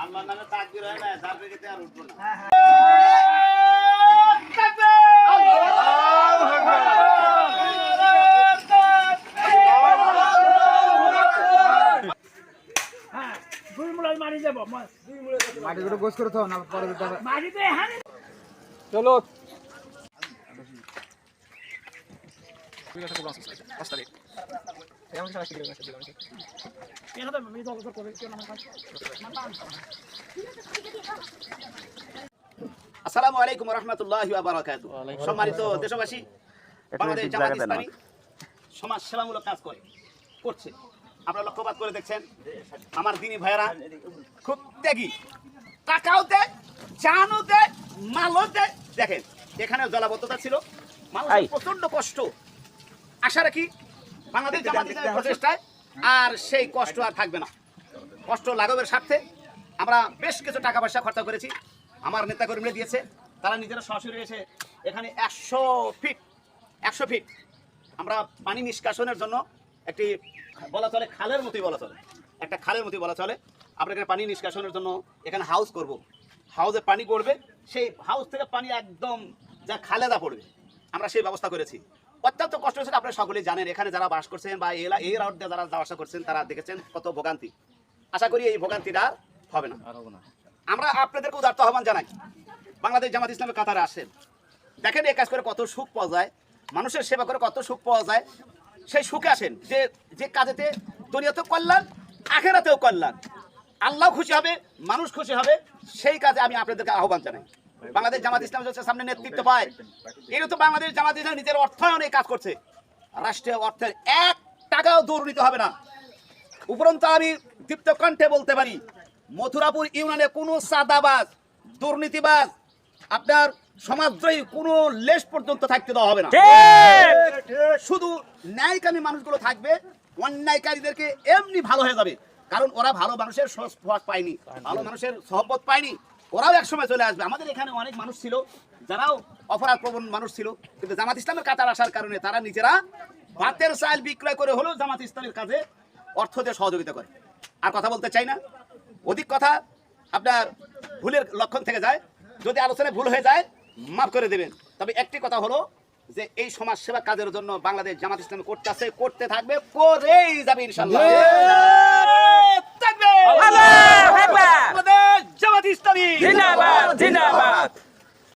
আল্লাহর নামে তাকবীর হয় না যার দিকে আর উঠবো না হ্যাঁ দুই আসসালামু আলাইকুম রহমতুল্লাহ বারাকাতু। সম্মানিত দেশবাসী বাংলাদেশ জামাত ইসলামী সমাজ সেবামূলক কাজ করে করছে। আপনারা লক্ষ্যপাত করে দেখছেন আমার দিনী ভাইয়েরা খুব ত্যাগী। টাকাও দেয় জানও দেয় মালও দেয়। দেখেন এখানে জলাবদ্ধতা ছিল। মানুষের প্রচণ্ড কষ্ট। আশা রাখি বাংলাদেশ জামাত ইসলামের প্রচেষ্টায় আর সেই কষ্ট আর থাকবে না। কষ্ট লাঘবের স্বার্থে আমরা বেশ কিছু টাকা পয়সা খরচা করেছি। আমার নেতাকর্মীরা দিয়েছে। তারা নিজেরা সরাসরি এসে এখানে একশো ফিট একশো ফিট আমরা পানি নিষ্কাশনের জন্য একটি বলা চলে খালের মতোই বলা চলে। একটা খালের মতোই বলা চলে। আমরা এখানে পানি নিষ্কাশনের জন্য এখানে হাউস করব। হাউসে পানি পড়বে। সেই হাউস থেকে পানি একদম যা খালেদা পড়বে আমরা সেই ব্যবস্থা করেছি। অত্যন্ত কষ্ট হয়েছে আপনারা সকলেই জানেন। এখানে যারা বাস করছেন বা এই এলা- এই রাউট দিয়ে যারা যাওয়া আসা করছেন তারা দেখেছেন কত ভোগান্তি। আশা করি এই ভোগান্তিটা হবে না। আমরা আপনাদেরকে উদার্ত আহ্বান জানাই বাংলাদেশ জামাত ইসলামের কাতারে আসেন। দেখেন এই কাজ করে কত সুখ পাওয়া যায় মানুষের সেবা করে কত সুখ পাওয়া যায়। সেই সুখে আসেন যে যে কাজেতে দুনিয়াতেও কল্যাণ আখেরাতেও কল্যাণ। আল্লাহ খুশি হবে মানুষ খুশি হবে সেই কাজে আমি আপনাদেরকে আহ্বান জানাই। বাংলাদেশ জামাত ইসলাম হচ্ছে সামনে নেতৃত্ব পায়। এটা তো বাংলাদেশ জামাত ইসলাম নিজের অর্থায়নে কাজ করছে। রাষ্ট্রীয় অর্থের এক টাকাও দুর্নীতি হবে না। উপরন্ত আমি দীপ্ত কণ্ঠে বলতে পারি মথুরাপুর ইউনিয়নে কোনো সাদাবাজ দুর্নীতিবাজ আপনার সমাজদ্রোহী কোনো লেশ পর্যন্ত থাকতে দেওয়া হবে না। শুধু ন্যায়কামী মানুষগুলো থাকবে অন্যায়কারীদেরকে এমনি ভালো হয়ে যাবে। কারণ ওরা ভালো মানুষের সহজ পায়নি। ভালো মানুষের সহবত পায়নি। ওরাও একসময় চলে আসবে। আমাদের এখানে অনেক মানুষ ছিল, যারাও অপরাধ প্রবণ মানুষ ছিল। কিন্তু জামাত ইসলামের কাতার আসার কারণে তারা নিজেরা ভাতের চাল বিক্রয় করে হলেও জামাত ইসলামের কাজে অর্থ দিয়ে সহযোগিতা করে। আর কথা বলতে চাই না। অধিক কথা আপনার ভুলের লক্ষণ থেকে যায়। যদি আলোচনায় ভুল হয়ে যায়, মাফ করে দেবেন। তবে একটি কথা হলো যে, এই সমাজ সেবা কাজের জন্য বাংলাদেশ জামাত ইসলাম করতে আছে করতে থাকবে, করেই যাবে ইনশাল্লাহ